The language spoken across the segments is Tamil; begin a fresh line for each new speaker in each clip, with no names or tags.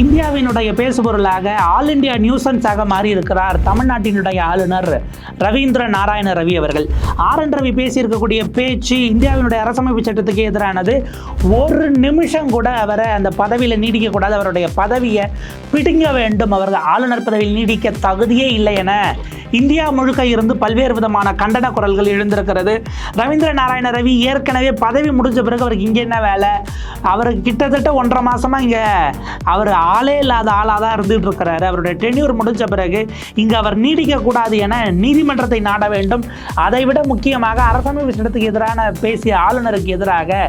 இந்தியாவினுடைய பேசுபொருளாக ஆல் இந்தியா நியூசன்ஸாக மாறி இருக்கிறார் தமிழ்நாட்டினுடைய ஆளுநர் ரவீந்திர நாராயண ரவி அவர்கள். ஆர் என் ரவி பேசியிருக்கக்கூடிய பேச்சு இந்தியாவினுடைய அரசமைப்பு சட்டத்துக்கு எதிரானது. ஒரு நிமிஷம் கூட அவரை அந்த பதவியில் நீடிக்கக்கூடாது அவருடைய பதவியை பிடுங்க வேண்டும். அவர்கள் ஆளுநர் பதவியில் நீடிக்க தகுதியே இல்லை என இந்தியா முழுக்க இருந்து பல்வேறு விதமான கண்டன குரல்கள் எழுந்திருக்கிறது. ரவீந்திர நாராயண ரவி ஏற்கனவே பதவி முடிஞ்ச பிறகு அவருக்கு இங்கே என்ன வேலை? அவருக்கு கிட்டத்தட்ட ஒன்றரை மாசமா இங்கே அவர் ஆளே இல்லாத ஆளாக தான் இருந்துகிட்டு இருக்கிறாரு. அவருடைய டென்யூர் முடிஞ்ச பிறகு இங்கே அவர் நீடிக்கக்கூடாது என நீதிமன்றத்தை நாட வேண்டும். அதை விட முக்கியமாக அரசமைப்பு சட்டத்துக்கு எதிரான பேசிய ஆளுநருக்கு எதிராக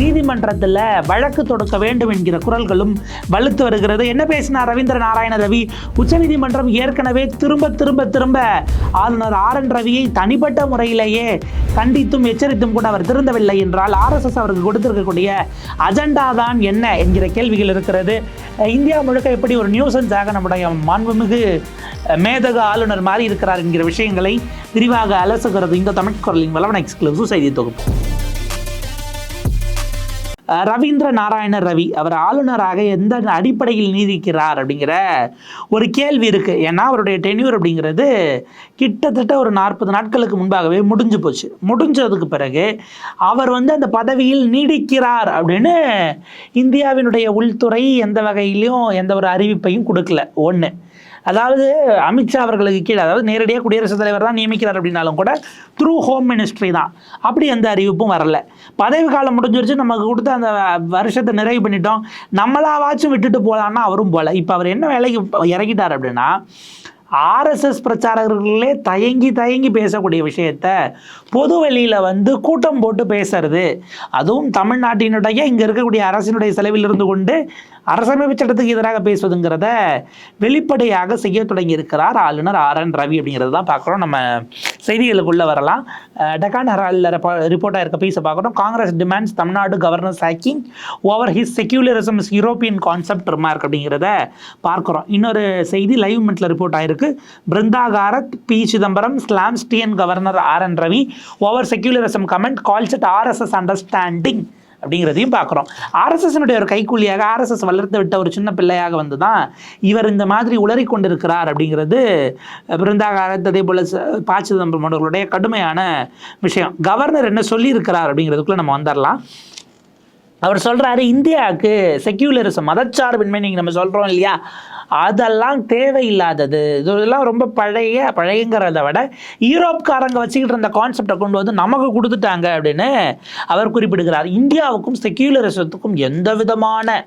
நீதிமன்றத்தில் வழக்கு தொடுக்க வேண்டும் என்கிற குரல்களும் வலுத்து வருகிறது. என்ன பேசினார் ரவீந்திர நாராயண ரவி? உச்சநீதிமன்றம் ஏற்கனவே திரும்ப திரும்ப திரும்ப ஆளுநர் ஆர் என் ரவியை தனிப்பட்ட முறையிலேயே கண்டித்தும் எச்சரித்தும் கூட அவர் திருந்தவில்லை என்றால் ஆர்எஸ்எஸ் அவருக்கு கொடுத்திருக்கக்கூடிய அஜெண்டா தான் என்ன என்கிற கேள்விகள் இருக்கிறது. இந்தியா முழுக்க எப்படி ஒரு நியூசன்ஸாக நம்முடைய மாண்புமிகு மேதக ஆளுநர் மாறி இருக்கிறார் என்கிற விஷயங்களை விரிவாக அலசுகிறது இந்த தமிழ் குரலின் வளவன எக்ஸ்க்ளூசிவ் செய்தி தொகுப்பு. ரவீந்திர நாராயண ரவி அவர் ஆளுநராக எந்த அடிப்படையில் நீதிக்கிறார் அப்படிங்கிற ஒரு கேள்வி இருக்குது ஏன்னா அவருடைய டென்யூர் அப்படிங்கிறது கிட்டத்தட்ட ஒரு நாற்பது நாட்களுக்கு முன்பாகவே முடிஞ்சு போச்சு. முடிஞ்சதுக்கு பிறகு அவர் வந்து அந்த பதவியில் நீடிக்கிறார் அப்படின்னு இந்தியாவினுடைய உள்துறை எந்த வகையிலையும் எந்த ஒரு அறிவிப்பையும் கொடுக்கல. ஒன்று அதாவது அமித்ஷா அவர்களுக்கு கீழே அதாவது நேரடியாக குடியரசுத் தலைவர் தான் நியமிக்கிறார் அப்படின்னாலும் கூட த்ரூ ஹோம் மினிஸ்ட்ரி தான். அப்படி எந்த அறிவிப்பும் வரல. பதவி காலம் முடிஞ்சிருச்சு நமக்கு கொடுத்த அந்த வருஷத்தை நிறைவு பண்ணிட்டோம். நம்மளாவாச்சும் விட்டுட்டு போகலான்னா அவரும் போகல இப்போ அவர் என்ன வேலைக்கு இறங்கிட்டார் அப்படின்னா ஆர்எஸ்எஸ் பிரச்சாரகர்களே தயங்கி தயங்கி பேசக்கூடிய விஷயத்த பொது வெளியில் வந்து கூட்டம் போட்டு பேசுறது. அதுவும் தமிழ்நாட்டினுடைய இங்கே இருக்கக்கூடிய அரசினுடைய செலவில் இருந்து கொண்டு அரசமைப்பு சட்டத்துக்கு எதிராக பேசுவதுங்கிறத வெளிப்படையாக செய்ய தொடங்கி இருக்கிறார் ஆளுநர் ஆர் என் ரவி அப்படிங்கிறது தான் பார்க்குறோம். நம்ம செய்திகளுக்குள்ளே வரலாம். டெக்கான் ஹெரால்டில் ரிப்போர்ட்டாக இருக்க பீஸை பார்க்குறோம் Congress demands Tamil Nadu governor hacking over his secularism is European concept remark அப்படிங்கிறத பார்க்குறோம். இன்னொரு செய்தி லைவ் மெண்ட்டில் ரிப்போர்ட் ஆயிருக்கு. Brinda Karat P Chidambaram slams governor R N Ravi over secularism comment calls it RSS understanding அப்படிங்கிறதையும் பார்க்குறோம். ஆர்எஸ்எஸ்னுடைய ஒரு கைக்கூலியாக ஆர்எஸ்எஸ் வளர்த்து விட்ட ஒரு சின்ன பிள்ளையாக வந்து தான் இவர் இந்த மாதிரி உளறி கொண்டிருக்கிறார் அப்படிங்கிறது பிருந்தாகாரத் அதே போல் ப சிதம்பரம் அவர்களுடைய கடுமையான விஷயம். கவர்னர் என்ன சொல்லியிருக்கிறார் அப்படிங்கிறதுக்குள்ளே நம்ம வந்துடலாம் அவர் சொல்கிறாரு இந்தியாவுக்கு செக்யூலரிசம் மதச்சார்பின்மை நீங்கள் நம்ம சொல்கிறோம் இல்லையா? அதெல்லாம் தேவையில்லாதது. இதெல்லாம் ரொம்ப பழைய பழையங்கிறத விட யூரோப்காரங்க வச்சுக்கிட்டு இருந்த கான்செப்டை கொண்டு வந்து நமக்கு கொடுத்துட்டாங்க அப்படின்னு அவர் குறிப்பிடுகிறார். இந்தியாவுக்கும் செக்யூலரிசத்துக்கும் எந்த விதமான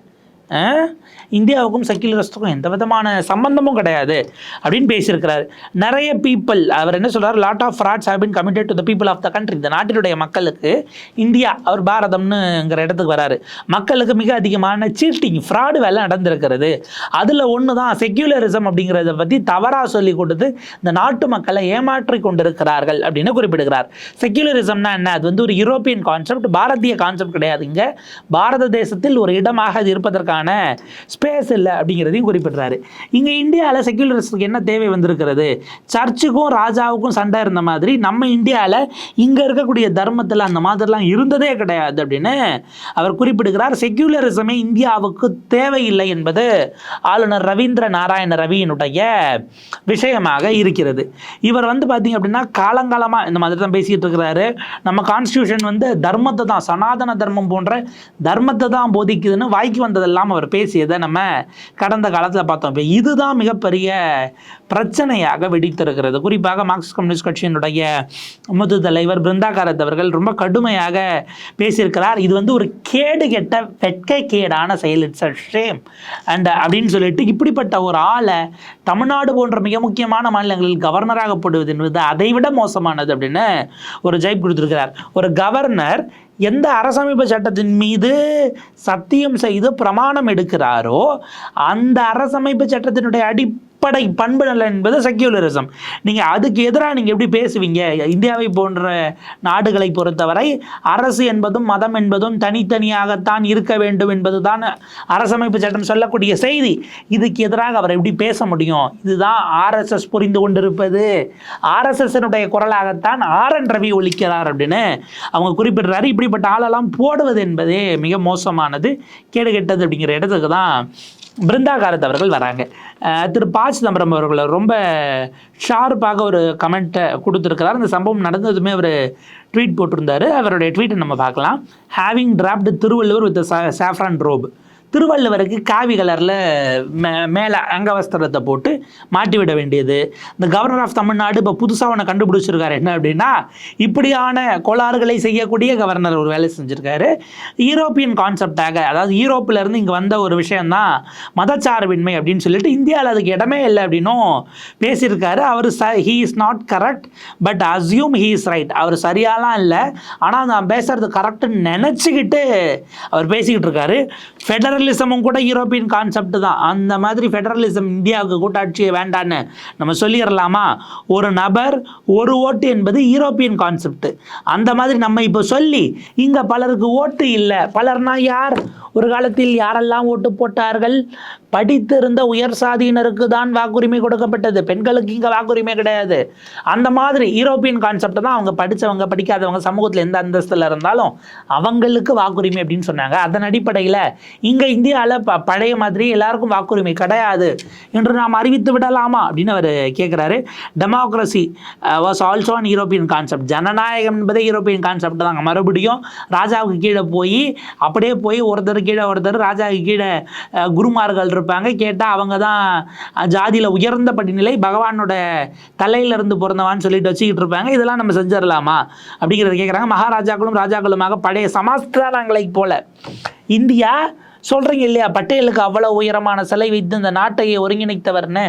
இந்தியாவுக்கும் செக்யூலரிஸ்டுக்கும் எந்த விதமான சம்பந்தமும் கிடையாது அப்படின்னு பேசியிருக்கிறார். நிறைய பீப்புள் அவர் என்ன சொல்கிறார் lot of frauds have been committed to the people of the country இந்த நாட்டினுடைய மக்களுக்கு இந்தியா அவர் பாரதம்னுங்கிற இடத்துக்கு வராரு. மக்களுக்கு மிக அதிகமான சீட்டிங் ஃப்ராடு வேலை நடந்திருக்கிறது. அதில் ஒன்று தான் செக்யூலரிசம் அப்படிங்கிறத பற்றி தவறாக சொல்லி கொடுத்து இந்த நாட்டு மக்களை ஏமாற்றி கொண்டிருக்கிறார்கள் அப்படின்னு குறிப்பிடுகிறார். செக்யூலரிசம்னா என்ன? அது வந்து ஒரு யூரோப்பியன் கான்செப்ட் பாரதிய கான்செப்ட் கிடையாது. இங்கே பாரத தேசத்தில் ஒரு இடமாக அது இருப்பதற்கான ஸ்பேஸ் இல்லை அப்படிங்கிறதையும் குறிப்பிடுறாரு. இங்கே இந்தியாவில் செக்யூலரிஸ்டுக்கு என்ன தேவை வந்திருக்கிறது? சர்ச்சுக்கும் ராஜாவுக்கும் சண்டை இருந்த மாதிரி நம்ம இந்தியாவில் இங்கே இருக்கக்கூடிய தர்மத்தில் அந்த மாதிரிலாம் இருந்ததே கிடையாது அப்படின்னு அவர் குறிப்பிடுகிறார். செக்யூலரிசமே இந்தியாவுக்கு தேவையில்லை என்பது ஆளுநர் ரவீந்திர நாராயண ரவியினுடைய விஷயமாக இருக்கிறது. இவர் வந்து பார்த்தீங்க அப்படின்னா காலங்காலமாக இந்த மாதிரி தான் பேசிகிட்டு இருக்கிறாரு. நம்ம கான்ஸ்டியூஷன் வந்து தர்மத்தை தான் சனாதன தர்மம் போன்ற தர்மத்தை தான் போதிக்குதுன்னு வாய்க்கு வந்ததெல்லாம் அவர் பேசியதை நம்ம கடந்த காலத்தில் பார்த்தோம். இப்போ இதுதான் மிகப்பெரிய பிரச்சனையாக வெடித்திருக்கிறது. குறிப்பாக மார்க்சிஸ்ட் கம்யூனிஸ்ட் கட்சியினுடைய முது தலைவர் பிருந்தா காரத் அவர்கள் ரொம்ப கடுமையாக பேசியிருக்கிறார். இது வந்து ஒரு கேடு கெட்ட வெட்கை கேடான செயல். இட்ஸ் அ ஷேம் அண்ட் அப்படின்னு சொல்லிட்டு இப்படிப்பட்ட ஒரு ஆளை தமிழ்நாடு போன்ற மிக முக்கியமான மாநிலங்களில் கவர்னராக போடுவது என்பது அதை விட மோசமானது அப்படின்னு ஒரு ஜெயிப் கொடுத்துருக்கிறார். ஒரு கவர்னர் எந்த அரசமைப்பு சட்டத்தின் மீது சத்தியம் செய்து பிரமாணம் எடுக்கிறாரோ அந்த அரசமைப்பு சட்டத்தினுடைய அடி அடிப்படை பண்பு நலன் என்பது செக்யூலரிசம் நீங்கள் அதுக்கு எதிராக நீங்கள் எப்படி பேசுவீங்க? இந்தியாவை போன்ற நாடுகளை பொறுத்தவரை அரசு என்பதும் மதம் என்பதும் தனித்தனியாகத்தான் இருக்க வேண்டும் என்பது தான் அரசமைப்பு சட்டம் சொல்லக்கூடிய செய்தி. இதுக்கு எதிராக அவர் எப்படி பேச முடியும்? இதுதான் ஆர்எஸ்எஸ் புரிந்து கொண்டிருப்பது. ஆர்எஸ்எஸ்னுடைய குரலாகத்தான் ஆர் என் ரவி ஒழிக்கிறார் அப்படின்னு அவங்க குறிப்பிடுறாரு. இப்படிப்பட்ட ஆளெல்லாம் போடுவது என்பதே மிக மோசமானது கேடுகெட்டது அப்படிங்கிற இடத்துக்கு தான் பிருந்தாகாரத் அவர்கள் வராங்க திரு பா. சிதம்பரம் அவர்கள் ரொம்ப ஷார்ப்பாக ஒரு கமெண்ட்டை கொடுத்துருக்கிறார். அந்த சம்பவம் நடந்ததுமே அவர் ட்வீட் போட்டிருந்தாரு. அவருடைய ட்வீட்டை நம்ம பார்க்கலாம். Having draped Thiruvalluvar with saffron robe திருவள்ளுவருக்கு காவி கலரில் மே மேலே அங்கவஸ்திரத்தை போட்டு மாட்டி விட வேண்டியது. இந்த கவர்னர் ஆஃப் தமிழ்நாடு இப்போ புதுசாக ஒன்று கண்டுபிடிச்சிருக்காரு. என்ன அப்படின்னா இப்படியான கோளாறுகளை செய்யக்கூடிய கவர்னர் ஒரு வேலை செஞ்சுருக்காரு. யூரோப்பியன் கான்செப்டாக அதாவது யூரோப்பிலேருந்து இங்கே வந்த ஒரு விஷயந்தான் மதச்சார்பின்மை அப்படின்னு சொல்லிட்டு இந்தியாவில் அதுக்கு இடமே இல்லை அப்படின்னும் பேசியிருக்காரு. அவர் ச he is not correct but assume he is right அவர் சரியாலாம் இல்லை. ஆனால் நான் பேசுறது கரெக்டுன்னு நினச்சிக்கிட்டு அவர் பேசிக்கிட்டு இருக்காரு. ஃபெடரலிசமும் கூட யூரோப்பியன் கான்செப்ட் தான். அந்த மாதிரி ஃபெடரலிசம் இந்தியாவுக்கு கூட்டாட்சியை வேண்டான்னு நம்ம சொல்லிடலாமா ஒரு நபர் ஒரு ஓட்டு என்பது யூரோப்பியன் கான்செப்ட் அந்த மாதிரி நம்ம இப்போ சொல்லி இங்கே பலருக்கு ஓட்டு இல்லை. பலர்னா யார்? ஒரு காலத்தில் யாரெல்லாம் ஓட்டு போட்டார்கள்? படித்திருந்த உயர் சாதியினருக்கு தான் வாக்குரிமை கொடுக்கப்பட்டது. பெண்களுக்கு இங்கே வாக்குரிமை கிடையாது. அந்த மாதிரி யூரோப்பியன் கான்செப்ட் தான் அவங்க படித்தவங்க படிக்காதவங்க சமூகத்தில் எந்த அந்தஸ்தில் இருந்தாலும் அவங்களுக்கு வாக்குரிமை அப்படின்னு சொன்னாங்க. அதன் அடிப்படையில் இங்கே இந்தியாவில் ப பழைய மாதிரி எல்லாருக்கும் வாக்குரிமை கிடையாது என்று நாம் அறிவித்து விடலாமா அப்படின்னு அவர் கேட்குறாரு democracy was also an European concept ஜனநாயகம் என்பதே யூரோப்பியன் கான்செப்ட் தாங்க. மறுபடியும் ராஜாவுக்கு கீழே போய் அப்படியே போய் ஒருத்தர் கீழே ஒருத்தர் ராஜாவுக்கு கீழே uh, குருமார்கள் இருப்பாங்க. கேட்டால் அவங்க தான் ஜாதியில் உயர்ந்த படிநிலை பகவானோட தலையிலிருந்து பிறந்தவான்னு சொல்லிட்டு வச்சுக்கிட்டு இருப்பாங்க. இதெல்லாம் நம்ம செஞ்சிடலாமா அப்படிங்கிறத கேட்குறாங்க மகாராஜாக்களும் ராஜாக்களுமாக பழைய சமஸ்தானங்களைப் போல இந்தியா சொல்கிறீங்க இல்லையா? பட்டேலுக்கு அவ்வளோ உயரமான சிலை வைத்து இந்த நாட்டையை ஒருங்கிணைத்தவர்னு.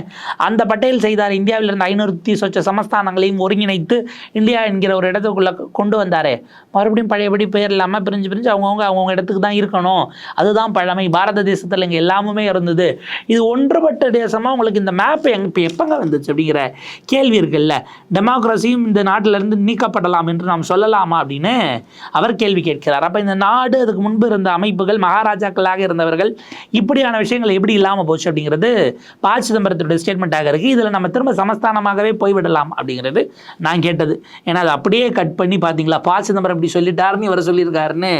அந்த பட்டேல் செய்தார். இந்தியாவிலிருந்து ஐநூற்றி சொச்ச சமஸ்தானங்களையும் ஒருங்கிணைத்து இந்தியா என்கிற ஒரு இடத்துக்குள்ளே கொண்டு வந்தாரே. மறுபடியும் பழையபடி பேர் இல்லாமல் பிரிஞ்சு பிரிஞ்சு அவங்கவுங்க அவங்கவுங்க இடத்துக்கு தான் இருக்கணும். அதுதான் பழமை. பாரத தேசத்தில் இங்கே எல்லாமுமே இருந்தது. இது ஒன்றுபட்ட தேசமாக உங்களுக்கு இந்த மேப் எங் இப்போ எப்போங்க வந்துச்சு அப்படிங்கிற கேள்வி இருக்குல்ல. டெமோக்ரஸியும் இந்த நாட்டிலிருந்து நீக்கப்படலாம் என்று நாம் சொல்லலாமா அப்படின்னு அவர் கேள்வி கேட்கிறார். அப்போ இந்த நாடு அதுக்கு முன்பு இருந்த அமைப்புகள் மகாராஜாக்களாக இருந்தவர்கள் இப்படியான விஷயங்கள் எப்படி இல்லாமல் போச்சு அப்படிங்கிறது ப சிதம்பரத்துடைய ஸ்டேட்மெண்ட்டாக இருக்குது இதில் நம்ம திரும்ப சமஸ்தானமாகவே போய்விடலாம் அப்படிங்கிறது நான் கேட்டது. ஏன்னா அது அப்படியே கட் பண்ணி பார்த்தீங்களா? ப சிதம்பரம் இப்படி சொல்லிட்டாருன்னு இவர் சொல்லியிருக்காருன்னு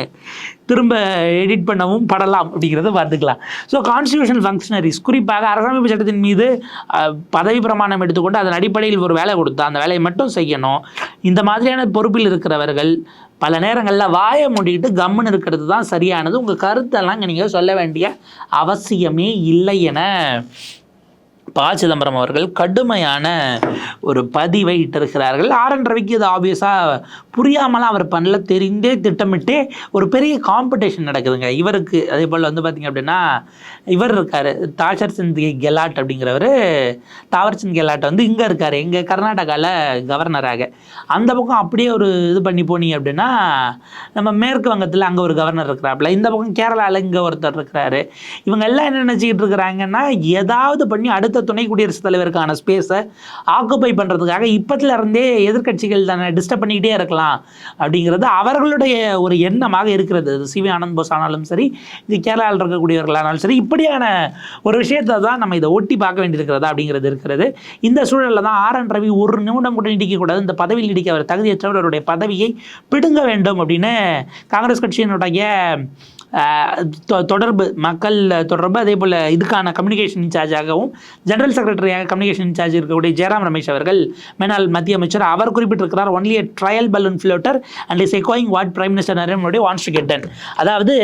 திரும்ப எடிட் பண்ணவும் படலாம் அப்படிங்கிறத பார்த்துக்கலாம். ஸோ கான்ஸ்டியூஷன் ஃபங்க்ஷனரிஸ் குறிப்பாக அரசமைப்பு சட்டத்தின் மீது பதவி பிரமாணம் எடுத்துக்கொண்டு அதன் அடிப்படையில் ஒரு வேலை கொடுத்தா அந்த வேலையை மட்டும் செய்யணும். இந்த மாதிரியான பொறுப்பில் இருக்கிறவர்கள் பல நேரங்களில் வாயை மூடிக்கிட்டு கம்முன்னு இருக்கிறது தான் சரியானது. உங்கள் கருத்தெல்லாம் நீங்கள் சொல்ல வேண்டிய அவசியமே இல்லை என ப சிதம்பரம் அவர்கள் கடுமையான ஒரு பதிவை இட்டிருக்கிறார்கள். ஆர் என் ரவிக்கு இது ஆப்வியஸாக புரியாமலாம் அவர் பண்ணல. தெரிந்தே திட்டமிட்டே ஒரு பெரிய காம்படிஷன் நடக்குதுங்க. இவருக்கு அதே போல் வந்து பார்த்திங்க அப்படின்னா இவர் இருக்கார் தாஷர் சிந்த் கெலாட் அப்படிங்கிறவர் தாவர்சந்த் கெலாட் வந்து இங்கே இருக்கார். எங்கள் கர்நாடகாவில் கவர்னராக. அந்த பக்கம் அப்படியே ஒரு இது பண்ணி போனீங்க அப்படின்னா நம்ம மேற்கு வங்கத்தில் அங்கே ஒரு கவர்னர் இருக்கிறாப்புல இந்த பக்கம் கேரளாவில் இங்கே ஒருத்தர் இருக்கிறாரு. இவங்க எல்லாம் என்ன நினச்சிக்கிட்டு இருக்கிறாங்கன்னா ஏதாவது பண்ணி அடுத்த துணை குடியரசுத் தலைவருக்கான ஸ்பேஸை ஆக்குப்பை பண்ணுறதுக்காக இப்பத்துல இருந்தே எதிர்க்கட்சிகள் தானே டிஸ்டர்ப் பண்ணிக்கிட்டே இருக்கலாம் அப்படிங்கிறது அவர்களுடைய ஒரு எண்ணமாக இருக்கிறது. சி வி ஆனந்த் போஸ் ஆனாலும் சரி இது கேரளாவில் இருக்கக்கூடியவர்களானாலும் சரி இப்படியான ஒரு விஷயத்தை தான் நம்ம இதை ஒட்டி பார்க்க வேண்டியிருக்கிறதா அப்படிங்கிறது இருக்கிறது. இந்த சூழலில் தான் ஆர் என் ரவி ஒரு நிமிடம் கூட நீடிக்கக்கூடாது. இந்த பதவியில் நீடிக்க அவர் தகுதியற்றவர் அவருடைய பதவியை பிடுங்க வேண்டும் அப்படின்னு காங்கிரஸ் கட்சியினுடைய தொடர்பு மக்கள் தொடர்பு அதே போல் இதுக்கான கம்யூனிகேஷன் இன்சார்ஜாகவும் ஜெனரல் செக்ரட்டரியாக கம்யூனிகேஷன் இன்சார்ஜ் இருக்கக்கூடிய ஜெயராம் ரமேஷ் அவர்கள் மேனால் மத்திய அமைச்சர் அவர் குறிப்பிட்டிருக்கிறார் only a trial balloon floater and is எக்கோயிங் what prime minister Narendra Modi wants to get அதாவது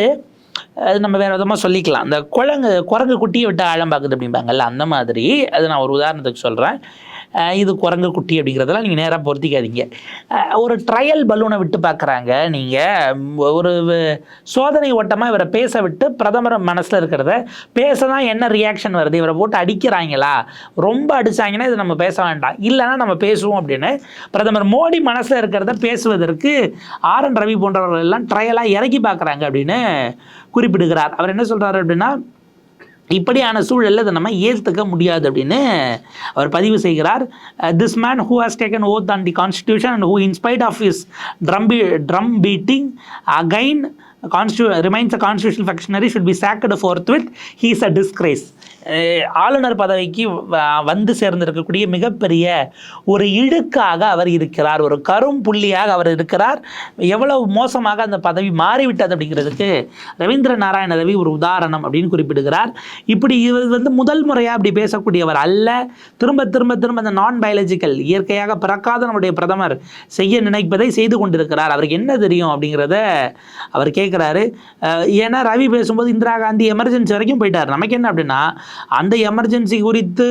அது நம்ம வேறு விதமாக சொல்லிக்கலாம். இந்த குழங்கு குரங்கு குட்டியை விட்டு ஆழம் பார்க்குது அப்படிம்பாங்கல்ல அந்த மாதிரி. அது நான் ஒரு உதாரணத்துக்கு சொல்கிறேன் இது குரங்கு குட்டி அப்படிங்கிறதெல்லாம் நீங்கள் நேராக பொருத்திக்காதீங்க. ஒரு ட்ரையல் பலூனை விட்டு பார்க்குறாங்க நீங்கள் ஒரு சோதனை ஓட்டமாக இவரை பேச விட்டு பிரதமர் மனசில் இருக்கிறத பேச தான் என்ன ரியாக்ஷன் வருது? இவரை போட்டு அடிக்கிறாங்களா? ரொம்ப அடிச்சாங்கன்னா இது நம்ம பேச வேண்டாம். இல்லைன்னா நம்ம பேசுவோம் அப்படின்னு பிரதமர் மோடி மனசில் இருக்கிறத பேசுவதற்கு ஆர் என் ரவி போன்றவர்கள் எல்லாம் ட்ரையலாக இறக்கி பார்க்குறாங்க அப்படின்னு குறிப்பிடுகிறார். அவர் என்ன சொல்கிறாரு அப்படின்னா இப்படியான சூழலில் இதை நம்ம ஏற்றுக்க முடியாது அப்படின்னு அவர் பதிவு செய்கிறார். This man who has taken oath on the constitution and who in spite of is drum be drum beating again கான்ஸ்டியூ remains a constitution functionary should be sacked forthwith his a disgrace ஆளுநர் பதவிக்கு வ- வந்து சேர்ந்திருக்கக்கூடிய மிகப்பெரிய ஒரு இழுக்காக அவர் இருக்கிறார். ஒரு கரும் புள்ளியாக அவர் இருக்கிறார். எவ்வளவு மோசமாக அந்த பதவி மாறிவிட்டது அப்படிங்கிறதுக்கு ரவீந்திர நாராயண ரவி ஒரு உதாரணம் அப்படின்னு குறிப்பிடுகிறார். இப்படி இவர் வந்து முதல் முறையாக அப்படி பேசக்கூடியவர் அல்ல. திரும்ப திரும்ப திரும்ப அந்த நான் பயாலஜிக்கல் இயற்கையாக பிறக்காத நம்முடைய பிரதமர் செய்ய நினைப்பதை செய்து கொண்டிருக்கிறார். அவருக்கு என்ன தெரியும் அப்படிங்கிறத அவர் கேட்குறாரு. ஏன்னா ரவி பேசும்போது இந்திரா காந்தி எமர்ஜென்சி வரைக்கும் போயிட்டார். நமக்கு என்ன அப்படின்னா அந்த எமர்ஜென்சி குறித்து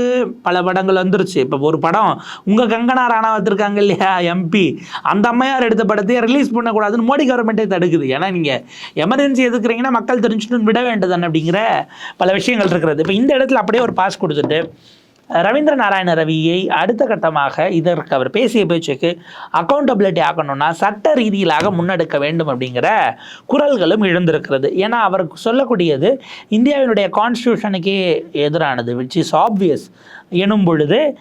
பல படங்கள் வந்துருச்சு. இப்போ ஒரு படம் உங்கள் கங்கனா ராணாவத் இருக்காங்க இல்லையா எம்பி அந்த அம்மையார் எடுத்த படத்தையே ரிலீஸ் பண்ணக்கூடாதுன்னு மோடி கவர்மெண்ட்டே தடுக்குது. ஏன்னா நீங்கள் எமர்ஜென்சி எதுக்குறீங்கன்னா மக்கள் தெரிஞ்சுட்டு விட வேண்டியதுன்னு அப்படிங்கிற பல விஷயங்கள் இருக்கிறது. இப்போ இந்த இடத்துல அப்படியே ஒரு பாஸ் கொடுத்துட்டு ரவீந்திர நாராயண ரவியை அடுத்த கட்டமாக இதற்கு அவர் பேசிய பேச்சுக்கு அக்கௌண்டபிலிட்டி ஆக்கணும்னா சட்ட ரீதியிலாக முன்னெடுக்க வேண்டும் அப்படிங்கிற குரல்களும் எழுந்திருக்கிறது. ஏன்னா அவர் சொல்லக்கூடியது இந்தியாவினுடைய கான்ஸ்டியூஷனுக்கே எதிரானது விச் இஸ் ஆப்வியஸ் எனும் பொழுது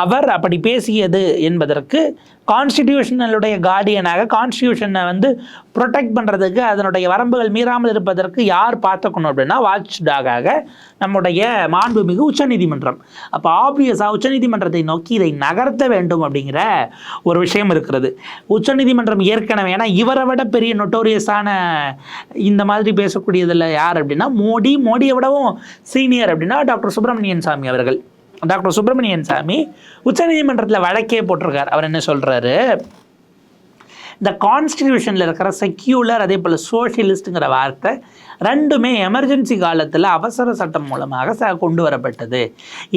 அவர் அப்படி பேசியது என்பதற்கு கான்ஸ்டிடியூஷனலுடைய கார்டியனாக கான்ஸ்டியூஷனை வந்து ப்ரொடெக்ட் பண்ணுறதுக்கு அதனுடைய வரம்புகள் மீறாமல் இருப்பதற்கு யார் பார்த்துக்கணும் அப்படின்னா வாட்ச் டாகாக நம்முடைய மாண்புமிகு உச்சநீதிமன்றம். அப்போ ஆப்வியஸாக உச்சநீதிமன்றத்தை நோக்கி இதை நகர்த்த வேண்டும் அப்படிங்கிற ஒரு விஷயம் இருக்கிறது. உச்சநீதிமன்றம் ஏற்கனவே ஏன்னா இவரை விட பெரிய நொட்டோரியஸான இந்த மாதிரி பேசக்கூடியதில் யார் அப்படின்னா மோடி. மோடியை விடவும் சீனியர் அப்படின்னா டாக்டர் சுப்பிரமணியன் சாமி அவர்கள். டாக்டர் சுப்பிரமணியன் சாமி உச்சநீதிமன்றத்தில் வழக்கே போட்டிருக்கார். அவர் என்ன சொல்கிறாரு இந்த கான்ஸ்டிடியூஷனில் இருக்கிற செக்யூலர் அதே போல் சோஷியலிஸ்ட்டுங்கிற வார்த்தை ரெண்டுமே எமர்ஜென்சி காலத்தில் அவசர சட்டம் மூலமாக ச கொண்டு வரப்பட்டது.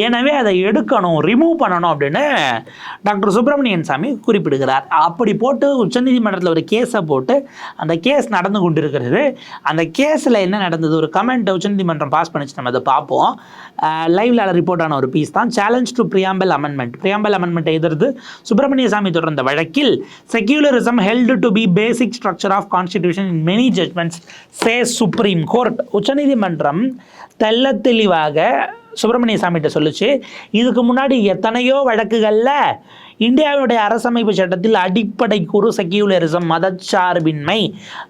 எனவே அதை எடுக்கணும் ரிமூவ் பண்ணணும் அப்படின்னு டாக்டர் சுப்பிரமணியன் சாமி குறிப்பிடுகிறார். அப்படி போட்டு உச்சநீதிமன்றத்தில் ஒரு கேஸை போட்டு அந்த கேஸ் நடந்து கொண்டிருக்கிறது. அந்த கேஸில் என்ன நடந்தது? ஒரு கமெண்ட் உச்சநீதிமன்றம் பாஸ் பண்ணிச்சு. நம்ம அதை பார்ப்போம். லைவ்ல ரிப்போர்ட் ஆன ஒரு பீஸ் தான். Challenge to preamble amendment preamble amendment எதிர்த்து சுப்பிரமணிய சாமி தொடர்ந்த வழக்கில் secularism held to be basic structure of constitution in many judgments say supreme court உச்சநீதிமன்றம் தெல்ல தெளிவாக சுப்பிரமணிய சாமிகிட்ட சொல்லுச்சு. இதுக்கு முன்னாடி எத்தனையோ வழக்குகளில் இந்தியாவுடைய அரசமைப்பு சட்டத்தில் அடிப்படை கூறு செக்யூலரிசம் மதச்சார்பின்மை.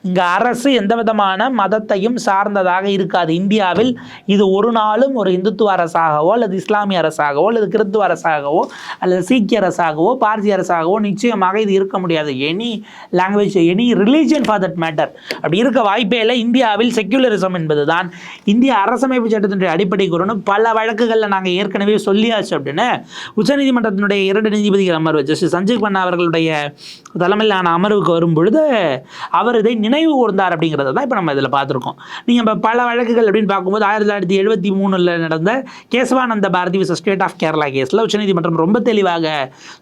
இங்கே அரசு எந்த விதமான மதத்தையும் சார்ந்ததாக இருக்காது. இந்தியாவில் இது ஒரு நாளும் ஒரு இந்துத்துவ அரசாகவோ அல்லது இஸ்லாமிய அரசாகவோ அல்லது கிறித்துவ அரசாகவோ அல்லது சீக்கிய அரசாகவோ பார்சி அரசாகவோ நிச்சயமாக இது இருக்க முடியாது. Any language any religion for that matter அப்படி இருக்க வாய்ப்பே இல்லை. இந்தியாவில் செக்யூலரிசம் என்பது தான் இந்திய அரசமைப்பு சட்டத்தினுடைய அடிப்படை கூறுன்னு பல வழக்குகளில் நாங்கள் ஏற்கனவே சொல்லியாச்சு அப்படின்னு உச்சநீதிமன்றத்தினுடைய இரண்டு நீதிபதிகள் அமர்வு. ஜஸ்டிஸ் சஞ்சீவ் கண்ணா அவர்களுடைய தலைமையிலான அமர்வுக்கு வரும் பொழுது அவர் இதை நினைவு கூர்ந்தார் அப்படிங்கிறத தான் இப்போ நம்ம இதில் பார்த்துருக்கோம். நீங்கள் இப்போ பல வழக்குகள் அப்படின்னு பார்க்கும்போது ஆயிரத்தி தொள்ளாயிரத்தி எழுபத்தி மூணில் நடந்த கேசவானந்த பாரதி ஸ்டேட் ஆஃப் கேரளா கேஸில் உச்சநீதிமன்றம் ரொம்ப தெளிவாக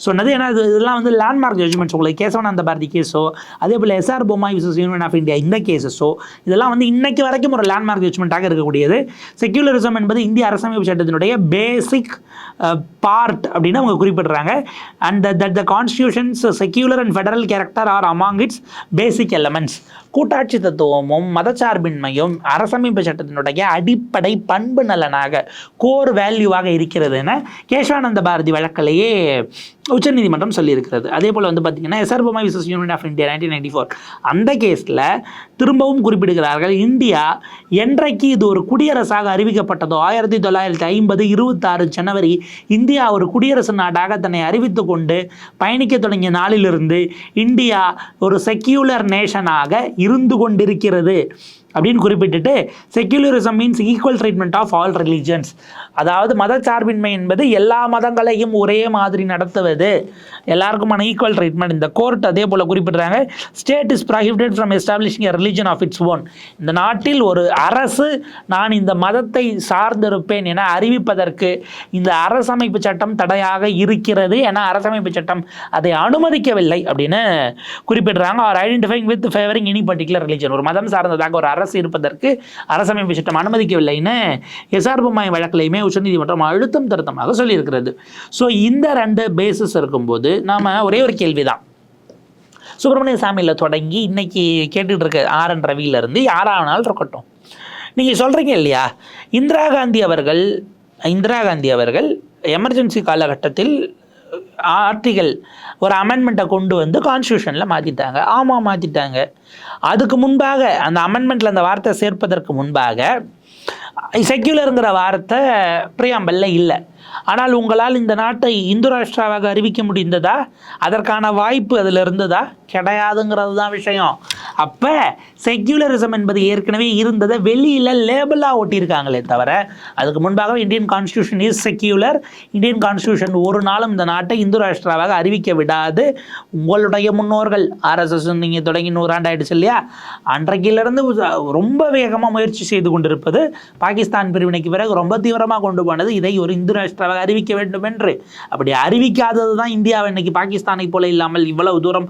சொன்னது. ஏன்னா இது இதெல்லாம் வந்து லேண்ட்மார்க் ஜட்ஜ்மெண்ட்ஸ் உங்களுக்கு கேசவானந்த பாரதி கேஸோ அதே போல் SR Bommai versus union of India இந்த கேஸஸோ இதெல்லாம் வந்து இன்னைக்கு வரைக்கும் ஒரு லேண்ட்மார்க் ஜட்ஜ்மெண்ட்டாக இருக்கக்கூடியது. செக்யூலரிசம் என்பது இந்திய அரசமைப்பு சட்டத்தினுடைய பேசிக் பார்ட் அப்படின்னு அவங்க குறிப்பிடுறாங்க. and that, the constitution's secular and federal character are among its basic elements. கூட்டாட்சி தத்துவமும் மதச்சார்பின்மையும் அரசமைப்பு சட்டத்தினுடைய அடிப்படை பண்பு நலனாக கோர் வேல்யூவாக இருக்கிறது என கேசவானந்த பாரதி வழக்கிலேயே உச்சநீதிமன்றம் சொல்லியிருக்கிறது. அதே போல் வந்து பார்த்தீங்கன்னா எஸ்ஆர்பமா versus union of India nineteen ninety four அந்த கேஸில் திரும்பவும் குறிப்பிடுகிறார்கள் இந்தியா என்றைக்கு இது ஒரு குடியரசாக அறிவிக்கப்பட்டதோ ஆயிரத்தி தொள்ளாயிரத்தி ஐம்பது இருபத்தாறு ஜனவரி இந்தியா ஒரு குடியரசு நாடாக தன்னை அறிவித்து கொண்டு பயணிக்க தொடங்கிய நாளிலிருந்து இந்தியா ஒரு செக்யூலர் நேஷனாக இருந்து கொண்டிருக்கிறது. அப்படின்னு குறிப்பிட்டுட்டு secularism means equal treatment of all religions அதாவது மதச்சார்பின்மை என்பது எல்லா மதங்களையும் ஒரே மாதிரி நடத்துவது. எல்லாருக்குமான ஈக்குவல் ட்ரீட்மெண்ட் இந்த கோர்ட் அதே போல் குறிப்பிடுறாங்க state is prohibited from establishing a religion of its own இந்த நாட்டில் ஒரு அரசு நான் இந்த மதத்தை சார்ந்திருப்பேன் என அறிவிப்பதற்கு இந்த அரசமைப்பு சட்டம் தடையாக இருக்கிறது என அரசமைப்பு சட்டம் அதை அனுமதிக்கவில்லை அப்படின்னு குறிப்பிடுறாங்க. Or identifying with favouring any particular religion ஒரு மதம் சார்ந்ததாக ஒரு அரசு இருப்பதற்கு அரசமைப்பு சட்டம் அனுமதிக்கவில்லைன்னு எஸ்ஆர் வழக்கிலையுமே உச்சநீதிமன்றம் அழுத்தம் திருத்தமாக சொல்லியிருக்கிறது. ஸோ இந்த ரெண்டு பேசிஸ் இருக்கும்போது நாம் ஒரே ஒரு கேள்வி தான் சுப்பிரமணிய சாமியில் தொடங்கி இன்னைக்கு கேட்டுட்டு இருக்க ஆர் என் ரவியிலேருந்து யாரானாலும் இருக்கட்டும். நீங்கள் சொல்கிறீங்க இல்லையா? இந்திரா காந்தி அவர்கள் இந்திரா காந்தி அவர்கள் எமர்ஜென்சி காலகட்டத்தில் ஆர்டிகல் ஒரு அமெண்ட்மெண்ட்டை கொண்டு வந்து கான்ஸ்டியூஷனில் மாற்றிட்டாங்க ஆமாம் மாற்றிட்டாங்க அதுக்கு முன்பாக அந்த அமெண்ட்மெண்ட்டில் அந்த வார்த்தை சேர்ப்பதற்கு முன்பாக செக்யூலருங்கிற வார்த்தை பிரியாம்பல்ல இல்லை. ஆனால் உங்களால் இந்த நாட்டை இந்து ராஷ்டிராவாக அறிவிக்க முடிந்ததா? அதற்கான வாய்ப்பு அதில் இருந்ததா? கிடையாதுங்கிறது தான் விஷயம். அப்போ செக்யூலரிசம் என்பது ஏற்கனவே இருந்ததை வெளியில் லேபிளாக ஒட்டியிருக்காங்களே தவிர அதுக்கு முன்பாக Indian constitution is secular Indian constitution ஒரு நாளும் இந்த நாட்டை இந்து ராஷ்டிராவாக அறிவிக்க விடாது. உங்களுடைய முன்னோர்கள் ஆர்எஸ்எஸ் நீங்கள் தொடங்கி நூறாண்டாயிடுச்சு இல்லையா? அன்றைக்கிலிருந்து ரொம்ப வேகமாக முயற்சி செய்து கொண்டிருப்பது பாகிஸ்தான் பிரிவினைக்கு பிறகு ரொம்ப தீவிரமாக கொண்டு போனது இதை ஒரு இந்து ராஷ்டிராவாக அறிவிக்க வேண்டும் என்று அப்படி அறிவிக்காதது தான் இந்தியாவை இன்னைக்கு பாகிஸ்தானை போல இல்லாமல் இவ்வளவு தூரம்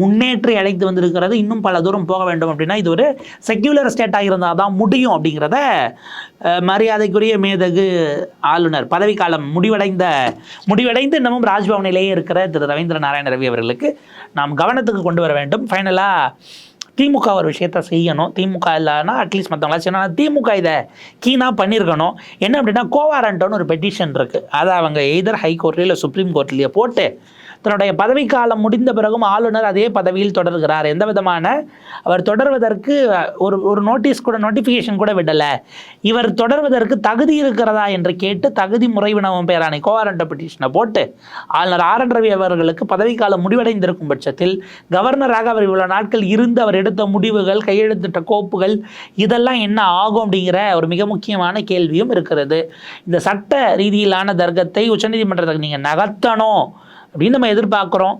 முன்னேற்றி அழைத்து வந்திருக்கிறது. இன்னும் பல தூரம் போக வேண்டும் அப்படின்னா இது ஒரு செக்யூலர் ஸ்டேட்டாக இருந்தால் தான் முடியும் அப்படிங்கிறத மரியாதைக்குரிய மேதகு ஆளுநர் பதவிக்காலம் முடிவடைந்த முடிவடைந்து இன்னமும் ராஜ்பவனிலேயே இருக்கிற திரு ரவீந்திர நாராயண ரவி அவர்களுக்கு நாம் கவனத்துக்கு கொண்டு வர வேண்டும். ஃபைனலாக திமுக ஒரு விஷயத்த செய்யணும். திமுக இல்லைன்னா அட்லீஸ்ட் மற்றவங்களா செய்யணும். திமுக இதை கீனாக பண்ணியிருக்கணும் என்ன அப்படின்னா கோவாரண்டோன்னு ஒரு பெட்டிஷன் இருக்குது அதை அவங்க எய்தர் ஹைகோர்ட்லேயோ இல்லை சுப்ரீம் கோர்ட்லேயோ போட்டு தன்னுடைய பதவிக்காலம் முடிந்த பிறகும் ஆளுநர் அதே பதவியில் தொடர்கிறார். எந்த விதமான அவர் தொடர்வதற்கு ஒரு ஒரு நோட்டீஸ் கூட நோட்டிஃபிகேஷன் கூட விடலை. இவர் தொடர்வதற்கு தகுதி இருக்கிறதா என்று கேட்டு தகுதி முறைவினவும் பேரானை கோவாரண்ட பெட்டிஷனை போட்டு ஆளுநர் ஆர் என் ரவி அவர்களுக்கு பதவிக்காலம் முடிவடைந்திருக்கும் பட்சத்தில் கவர்னராக அவர் இவ்வளோ நாட்கள் இருந்து அவர் எடுத்த முடிவுகள் கையெழுத்திட்ட கோப்புகள் இதெல்லாம் என்ன ஆகும் அப்படிங்கிற ஒரு மிக முக்கியமான கேள்வியும் இருக்கிறது. இந்த சட்ட ரீதியிலான தர்க்கத்தை உச்சநீதிமன்றத்துக்கு நீங்கள் நகர்த்தணும். அப்படின்னு நம்ம எதிர்பார்க்குறோம்.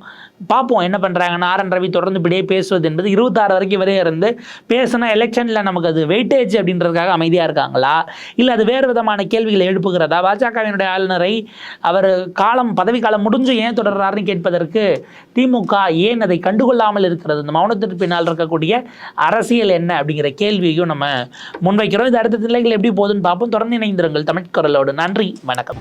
பார்ப்போம் என்ன பண்ணுறாங்கன்னா ஆர். என். ரவி தொடர்ந்து இப்படியே பேசுவது என்பது இருபத்தாறு வரைக்கும் வரைய இருந்து பேசுனா எலெக்ஷனில் நமக்கு அது வெயிட்டேஜ் அப்படின்றதுக்காக அமைதியாக இருக்காங்களா? இல்லை அது வேறு விதமான கேள்விகளை எழுப்புகிறதா? பாஜகவினுடைய ஆளுநரை அவர் காலம் பதவி காலம் முடிஞ்சு ஏன் தொடர்றாருன்னு கேட்பதற்கு திமுக ஏன் அதை கண்டுகொள்ளாமல் இருக்கிறது? இந்த மௌனத்திற்கு பின்னால் இருக்கக்கூடிய அரசியல் என்ன அப்படிங்கிற கேள்வியையும் நம்ம முன்வைக்கிறோம். இது அடுத்த நிலைகள் எப்படி போகுதுன்னு பார்ப்போம். தொடர்ந்து இணைந்திருங்கள் தமிழ்குரலோடு நன்றி. வணக்கம்.